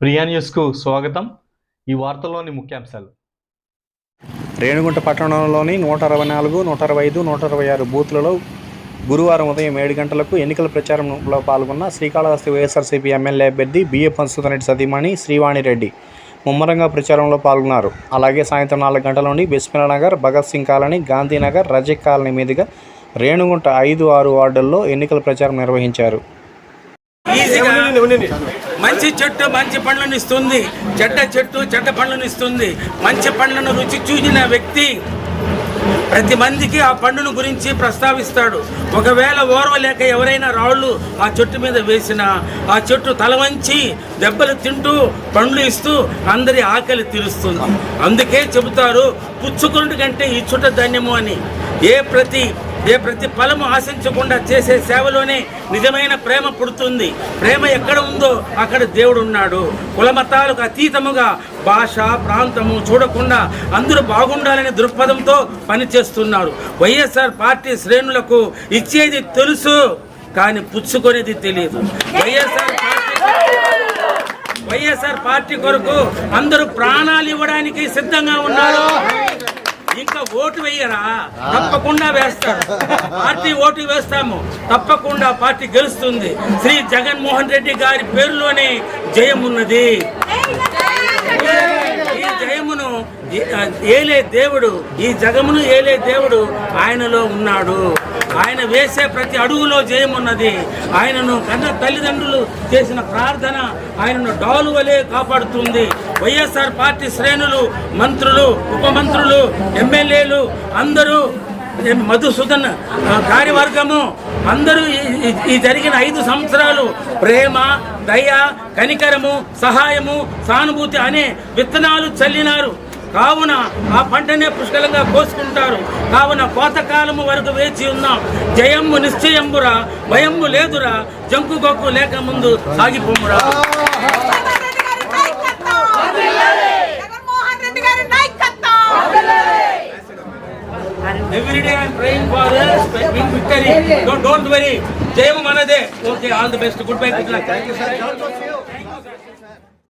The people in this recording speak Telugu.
ప్రియా న్యూస్కు స్వాగతం. ఈ వార్తల్లోని ముఖ్యాంశాలు. రేణుగుంట పట్టణంలోని నూట అరవై నాలుగు నూట అరవై ఐదు నూట అరవై ఆరు బూత్లలో గురువారం ఉదయం ఏడు గంటలకు ఎన్నికల ప్రచారంలో పాల్గొన్న శ్రీకాళహస్తి వైఎస్ఆర్సీపీ ఎమ్మెల్యే అభ్యర్థి బిఏ పంచుతనరెడ్డి సతీమణి శ్రీవాణిరెడ్డి ముమ్మరంగా ప్రచారంలో పాల్గొన్నారు. అలాగే సాయంత్రం నాలుగు గంటల నుండి బిస్మిలా నగర్ భగత్ సింగ్ కాలనీ గాంధీనగర్ రజక్ కాలనీ మీదుగా రేణుగుంట ఐదు ఆరు వార్డుల్లో ఎన్నికల ప్రచారం నిర్వహించారు. ఈజీగా మంచి చెట్టు మంచి పండ్లను ఇస్తుంది. చెడ్డ చెట్టు చెడ్డ పండ్లను ఇస్తుంది. మంచి పండ్లను రుచి చూసిన వ్యక్తి ప్రతి మందికి ఆ పండును గురించి ప్రస్తావిస్తాడు. ఒకవేళ ఓర్వలేక ఎవరైనా రాళ్ళు ఆ చెట్టు మీద వేసినా ఆ చెట్టు తల వంచి దెబ్బలు తింటూ పండ్లు ఇస్తూ అందరి ఆకలి తీరుస్తుంది. అందుకే చెబుతారు పుచ్చుకున్నటి కంటే ఇచ్చుట ధన్యము అని. ఏ ప్రతి ఏ ప్రతి ఫలము ఆశించకుండా చేసే సేవలోనే నిజమైన ప్రేమ పుడుతుంది. ప్రేమ ఎక్కడ ఉందో అక్కడ దేవుడు ఉన్నాడు కులమతాలకు అతీతముగా భాష ప్రాంతము చూడకుండా అందరూ బాగుండాలనే దృక్పథంతో పనిచేస్తున్నారు వైఎస్ఆర్ పార్టీ శ్రేణులకు ఇచ్చేది తెలుసు కానీ పుచ్చుకునేది తెలియదు. వైఎస్ఆర్ పార్టీ వైఎస్ఆర్ పార్టీ కొరకు అందరూ ప్రాణాలు ఇవ్వడానికి సిద్ధంగా ఉన్నారు. ఇంకా ఓటు వేయరా? తప్పకుండా వేస్తారు పార్టీ ఓటు వేస్తాము. తప్పకుండా పార్టీ గెలుస్తుంది. శ్రీ జగన్మోహన్ రెడ్డి గారి పేరులోనే జయం ఉన్నది ఈ జయమును ఏలే దేవుడు ఈ జగమును ఏలే దేవుడు ఆయనలో ఉన్నాడు. ఆయన వేసే ప్రతి అడుగులో జయం ఉన్నది. ఆయనను కన్న తల్లిదండ్రులు చేసిన ప్రార్థన ఆయనను డాలు వలె కాపాడుతుంది. వైఎస్ఆర్ పార్టీ శ్రేణులు మంత్రులు ఉప మంత్రులు ఎమ్మెల్యేలు అందరూ మధుసూదన్ కార్యవర్గము అందరూ ఈ- ఈ జరిగిన ఐదు సంవత్సరాలు ప్రేమ దయ కనికరము సహాయము సానుభూతి అనే విత్తనాలు చల్లినారు. కావున ఆ పంటనే పుష్కలంగా కోసుకుంటారు. కావున కోతకాలము వరకు వేచి ఉన్నాం. జయమ్ము నిశ్చయంబురా భయమ్ము లేదురా జంకు గొక్కు లేక ముందు సాగిపోమురా. Jaganmohan Reddy everyday I'm praying for victory don't worry జయము మనదే. Okay all the best good bye good luck